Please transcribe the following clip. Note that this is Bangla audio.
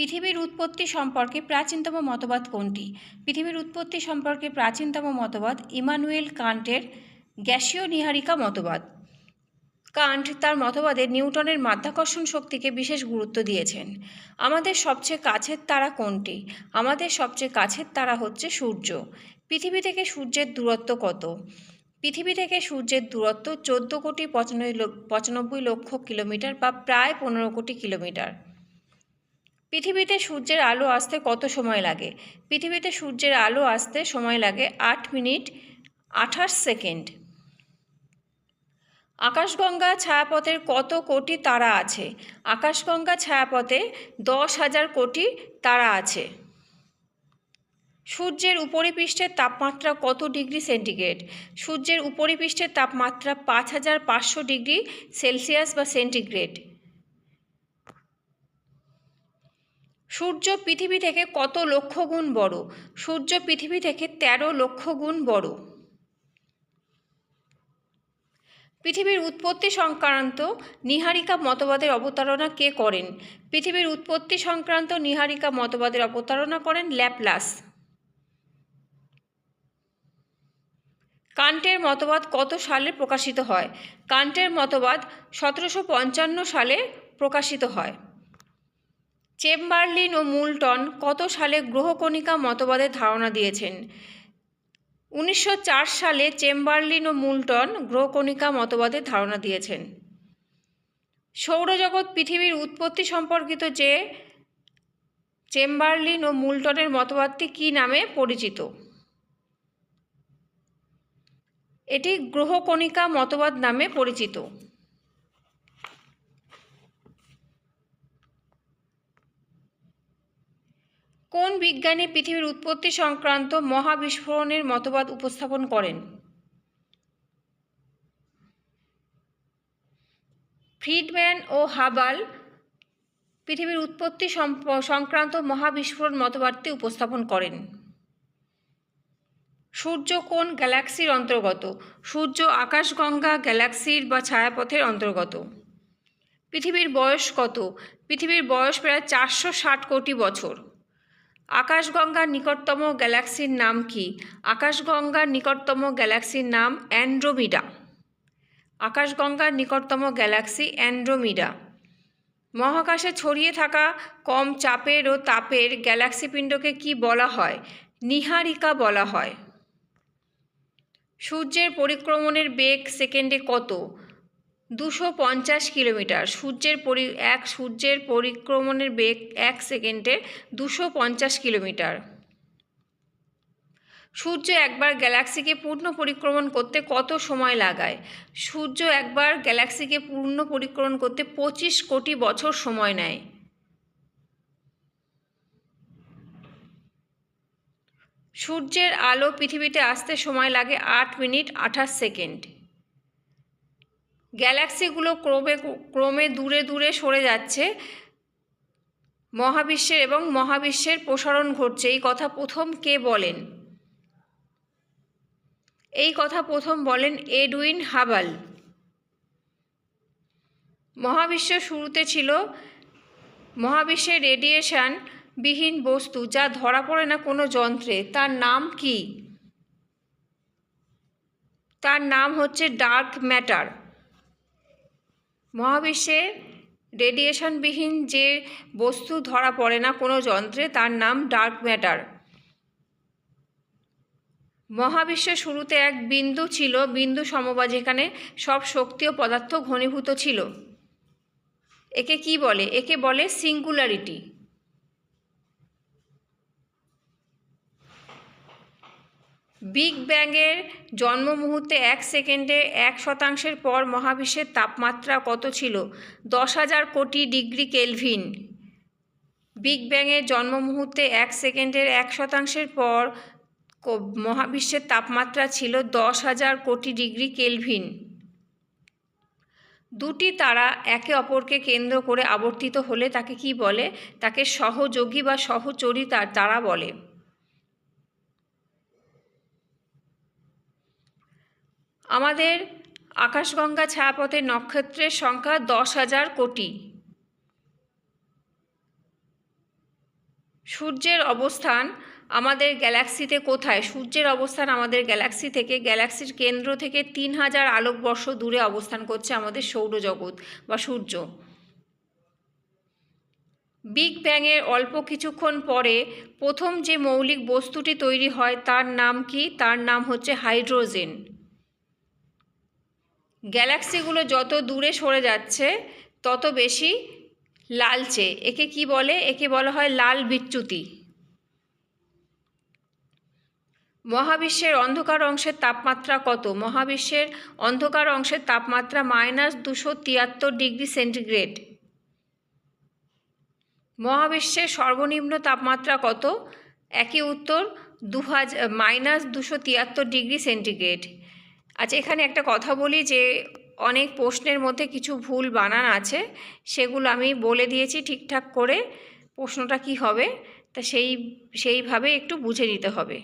পৃথিবীর উৎপত্তি সম্পর্কে প্রাচীনতম মতবাদ কোনটি? পৃথিবীর উৎপত্তি সম্পর্কে প্রাচীনতম মতবাদ ইমানুয়েল কান্টের গ্যাসীয় নীহারিকা মতবাদ। কান্ট তার মতবাদে নিউটনের মাধ্যাকর্ষণ শক্তিকে বিশেষ গুরুত্ব দিয়েছেন। আমাদের সবচেয়ে কাছের তারা কোনটি? আমাদের সবচেয়ে কাছের তারা হচ্ছে সূর্য। পৃথিবী থেকে সূর্যের দূরত্ব কত? পৃথিবী থেকে সূর্যের দূরত্ব চোদ্দ কোটি পঁচানব্বই লক্ষ কিলোমিটার বা প্রায় পনেরো কোটি কিলোমিটার। পৃথিবীতে সূর্যের আলো আসতে কত সময় লাগে? পৃথিবীতে সূর্যের আলো আসতে সময় লাগে আট মিনিট আঠাশ সেকেন্ড। আকাশগঙ্গা ছায়াপথের কত কোটি তারা আছে? আকাশগঙ্গা ছায়াপথে দশ হাজার কোটি তারা আছে। সূর্যের উপরিপৃষ্ঠের তাপমাত্রা কত ডিগ্রি সেন্টিগ্রেড? সূর্যের উপরিপৃষ্ঠের তাপমাত্রা পাঁচ হাজার পাঁচশো ডিগ্রি সেলসিয়াস বা সেন্টিগ্রেড। সূর্য পৃথিবী থেকে কত লক্ষ গুণ বড়? সূর্য পৃথিবী থেকে তেরো লক্ষ গুণ বড়। পৃথিবীর উৎপত্তি সংক্রান্ত নিহারিকা মতবাদের অবতারণা কে করেন? পৃথিবীর উৎপত্তি সংক্রান্ত নিহারিকা মতবাদের অবতারণা করেন ল্যাপলাস। কান্টের মতবাদ কত সালে প্রকাশিত হয়? কান্টের মতবাদ সতেরোশো পঞ্চান্ন সালে প্রকাশিত হয়। চেম্বারলিন ও মুলটন কত সালে গ্রহকণিকা মতবাদের ধারণা দিয়েছেন? উনিশশো চার সালে চেম্বারলিন ও মুলটন গ্রহকণিকা মতবাদের ধারণা দিয়েছেন। সৌরজগৎ পৃথিবীর উৎপত্তি সম্পর্কিত যে চেম্বারলিন ও মুলটনের মতবাদটি কী নামে পরিচিত? এটি গ্রহকণিকা মতবাদ নামে পরিচিত। কোন বিজ্ঞানী পৃথিবীর উৎপত্তি সংক্রান্ত মহাবিস্ফোরণের মতবাদ উপস্থাপন করেন? ফ্রিডম্যান ও হাবাল, পৃথিবীর উৎপত্তি সংক্রান্ত মহাবিস্ফোরণ মতবাদটি উপস্থাপন করেন। সূর্য কোন গ্যালাক্সির অন্তর্গত? সূর্য আকাশগঙ্গা গ্যালাক্সির বা ছায়াপথের অন্তর্গত। পৃথিবীর বয়স কত? পৃথিবীর বয়স প্রায় চারশো ষাট কোটি বছর। আকাশগঙ্গার নিকটতম গ্যালাক্সির নাম কি? আকাশগঙ্গার নিকটতম গ্যালাক্সির নাম অ্যান্ড্রোমিডা। আকাশগঙ্গার নিকটতম গ্যালাক্সি অ্যান্ড্রোমিডা। মহাকাশে ছড়িয়ে থাকা কম চাপের ও তাপের গ্যালাক্সি পিণ্ডকে কি বলা হয়? নিহারিকা বলা হয়। সূর্যের পরিক্রমণের বেগ সেকেন্ডে কত? দুশো পঞ্চাশ কিলোমিটার। সূর্যের পরি, এক সূর্যের পরিক্রমণের বেগ এক সেকেন্ডে দুশো পঞ্চাশ কিলোমিটার। সূর্য একবার গ্যালাক্সিকে পূর্ণ পরিক্রমণ করতে কত সময় লাগায়? সূর্য একবার গ্যালাক্সিকে পূর্ণ পরিক্রমণ করতে পঁচিশ কোটি বছর সময় নেয়। সূর্যের আলো পৃথিবীতে আসতে সময় লাগে আট মিনিট আঠাশ সেকেন্ড। গ্যালাক্সিগুলো ক্রমে ক্রমে দূরে দূরে সরে যাচ্ছে। মহাবিশ্বের এবং মহাবিশ্বের প্রসারণ ঘটছে। এই কথা প্রথম কে বলেন? এই কথা প্রথম বলেন এডুইন হাবাল। মহাবিশ্ব শুরুতে ছিল মহাবিশ্বের রেডিয়েশন বিহীন বস্তু যা ধরা পড়ে না কোনো যন্ত্রে। তার নাম কি? তার নাম হচ্ছে ডার্ক ম্যাটার। মহাবিশ্বে রেডিয়েশনবিহীন যে বস্তু ধরা পড়ে না কোনো যন্ত্রে, তার নাম ডার্ক ম্যাটার। মহাবিশ্বের শুরুতে এক বিন্দু ছিল, বিন্দু সমবা যেখানে সব শক্তি ও পদার্থ ঘনীভূত ছিল। একে কি বলে? একে বলে সিঙ্গুলারিটি। বিগ ব্যাংয়ের জন্ম মুহূর্তে এক সেকেন্ডে এক শতাংশের পর মহাবিশ্বের তাপমাত্রা কত ছিল? দশ হাজার কোটি ডিগ্রি কেলভিন। বিগ ব্যাংয়ের জন্ম মুহূর্তে এক সেকেন্ডের এক শতাংশের পর মহাবিশ্বের তাপমাত্রা ছিল দশ হাজার কোটি ডিগ্রি কেলভিন। দুটি তারা একে অপরকে কেন্দ্র করে আবর্তিত হলে তাকে কি বলে? তাকে সহযোগী বা সহচরী তারা বলে। আমাদের আকাশগঙ্গা ছায়াপথের নক্ষত্রের সংখ্যা দশ হাজার কোটি। সূর্যের অবস্থান আমাদের গ্যালাক্সিতে কোথায়? সূর্যের অবস্থান আমাদের গ্যালাক্সি থেকে, গ্যালাক্সির কেন্দ্র থেকে তিন হাজার আলোকবর্ষ দূরে অবস্থান করছে আমাদের সৌরজগৎ বা সূর্য। বিগ ব্যাংয়ের অল্প কিছুক্ষণ পরে প্রথম যে মৌলিক বস্তুটি তৈরি হয় তার নাম কি? তার নাম হচ্ছে হাইড্রোজেন। গ্যালাক্সিগুলো যত দূরে সরে যাচ্ছে, তত বেশি লালচে। একে কি বলে? একে বলা হয় লাল বিচ্যুতি। মহাবিশ্বের অন্ধকার অংশের তাপমাত্রা কত? মহাবিশ্বের অন্ধকার অংশের তাপমাত্রা মাইনাস দুশো তিয়াত্তর ডিগ্রি সেন্টিগ্রেড। মহাবিশ্বের সর্বনিম্ন তাপমাত্রা কত? একই উত্তর দু হাজার মাইনাস দুশো তিয়াত্তর ডিগ্রি সেন্টিগ্রেড। আচ্ছা এখানে একটা কথা বলি যে, অনেক প্রশ্নের মধ্যে কিছু ভুল বানান আছে, সেগুলো আমি বলে দিয়েছি ঠিকঠাক করে, প্রশ্নটা কি হবে? তা সেই, সেইভাবে একটু বুঝে নিতে হবে।